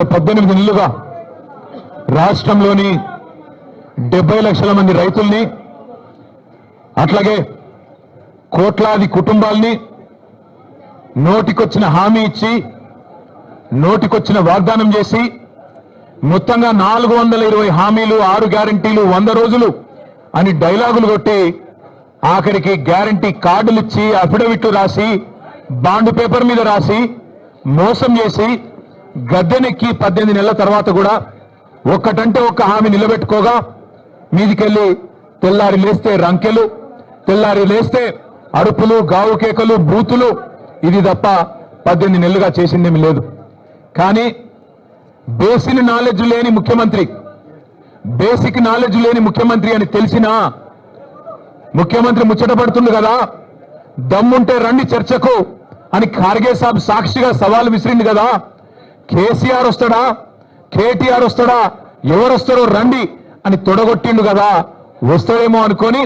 పద్దెనిమిది నెలలుగా రాష్ట్రంలోని డెబ్బై లక్షల మంది రైతుల్ని అట్లాగే కోట్లాది కుటుంబాల్ని నోటికొచ్చిన హామీ ఇచ్చి నోటికొచ్చిన వాగ్దానం చేసి మొత్తంగా నాలుగు వందల ఇరవై హామీలు ఆరు గ్యారంటీలు వంద రోజులు అని డైలాగులు కొట్టి ఆఖరికి గ్యారంటీ కార్డులు ఇచ్చి అఫిడవిట్లు రాసి బాండ్ పేపర్ మీద రాసి మోసం చేసి గద్దెనెక్కి పద్దెనిమిది నెలల తర్వాత కూడా ఒక్కటంటే ఒక్క హామీ నిలబెట్టుకోగా మీదికెళ్ళి తెల్లారి లేస్తే రంకెలు తెల్లారి లేస్తే అరుపులు గావు కేకలు బూతులు ఇది తప్ప పద్దెనిమిది నెలలుగా చేసిందేమి లేదు. కానీ బేసిక్ నాలెడ్జ్ లేని ముఖ్యమంత్రి బేసిక్ నాలెడ్జ్ లేని ముఖ్యమంత్రి అని తెలిసినా ముఖ్యమంత్రి ముచ్చటపడుతుంది కదా. దమ్ముంటే రండి చర్చకు అని ఖార్గే సాబ్ సాక్షిగా సవాల్ విసిరింది కదా. కేసీఆర్ వస్తాడా? కేటీఆర్ వస్తాడా? ఎవరు వస్తారో రండి అని తొడగొట్టిండు కదా. వస్తాడేమో అనుకొని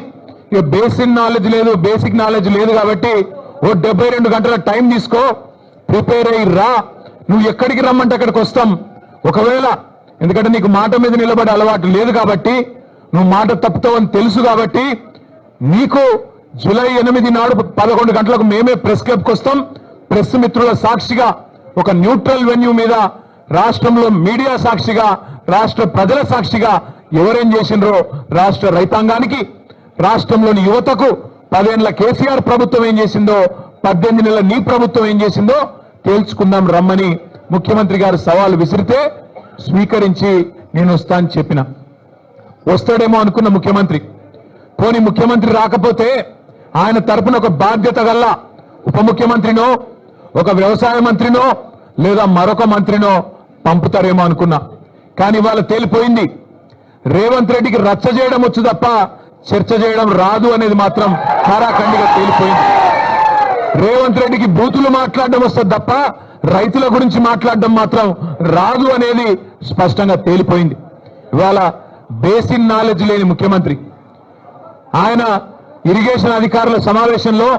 ఇక బేసిక్ నాలెడ్జ్ లేదు బేసిక్ నాలెడ్జ్ లేదు కాబట్టి ఓ డెబ్బై రెండు గంటల టైం తీసుకో ప్రిపేర్ అయ్యి రా. నువ్వు ఎక్కడికి రమ్మంటే అక్కడికి వస్తాం. ఒకవేళ ఎందుకంటే నీకు మాట మీద నిలబడే అలవాటు లేదు కాబట్టి నువ్వు మాట తప్పుతావని తెలుసు కాబట్టి నీకు జూలై ఎనిమిది నాడు పదకొండు గంటలకు మేమే ప్రెస్ క్లబ్కి వస్తాం. ప్రెస్ మిత్రుల సాక్షిగా ఒక న్యూట్రల్ వెన్యూ మీద రాష్ట్రంలో మీడియా సాక్షిగా రాష్ట్ర ప్రజల సాక్షిగా ఎవరేం చేసిండ్రో రాష్ట్ర రైతాంగానికి రాష్ట్రంలోని యువతకు పదేళ్ళ కేసీఆర్ ప్రభుత్వం ఏం చేసిందో పద్దెనిమిది నెలల నీ ప్రభుత్వం ఏం చేసిందో తేల్చుకుందాం రమ్మని ముఖ్యమంత్రి గారు సవాలు విసిరితే స్వీకరించి నేను వస్తా అని చెప్పిన. వస్తాడేమో అనుకున్న ముఖ్యమంత్రి. పోని ముఖ్యమంత్రి రాకపోతే ఆయన తరపున ఒక బాధ్యత గల్లా ఉప ముఖ్యమంత్రినో ఒక వ్యవసాయ మంత్రినో లేదా మరొక మంత్రినో పంపుతారేమో అనుకున్నా. కానీ ఇవాళ తేలిపోయింది. రేవంత్ రెడ్డికి రచ్చ చేయడం వచ్చు తప్ప చర్చ చేయడం రాదు అనేది మాత్రం కారాఖండిగా తేలిపోయింది. రేవంత్ రెడ్డికి బూతులు మాట్లాడడం వస్తుంది తప్ప రైతుల గురించి మాట్లాడడం మాత్రం రాదు అనేది స్పష్టంగా తేలిపోయింది. ఇవాళ బేసిన్ నాలెడ్జ్ లేని ముఖ్యమంత్రి. ఆయన ఇరిగేషన్ అధికారుల సమావేశంలో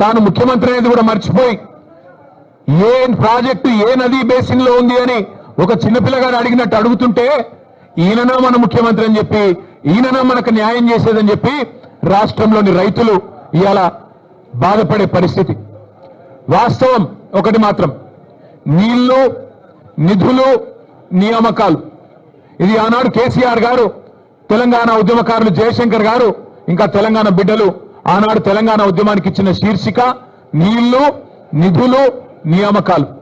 తాను ముఖ్యమంత్రి అనేది కూడా మర్చిపోయి ఏ ప్రాజెక్టు ఏ నదీ బేసిన్లో ఉంది అని ఒక చిన్నపిల్లగాడు అడిగినట్టు అడుగుతుంటే ఈయననా మన ముఖ్యమంత్రి అని చెప్పి ఈయననా మనకు న్యాయం చేసేదని చెప్పి రాష్ట్రంలోని రైతులు ఇవాళ బాధపడే పరిస్థితి. వాస్తవం ఒకటి మాత్రం నీళ్ళు నిధులు నియామకాలు. ఇది ఆనాడు కేసీఆర్ గారు తెలంగాణ ఉద్యమకారులు జయశంకర్ గారు ఇంకా తెలంగాణ బిడ్డలు ఆనాడు తెలంగాణ ఉద్యమానికి ఇచ్చిన శీర్షిక నీళ్ళు నిధులు నియామకాలు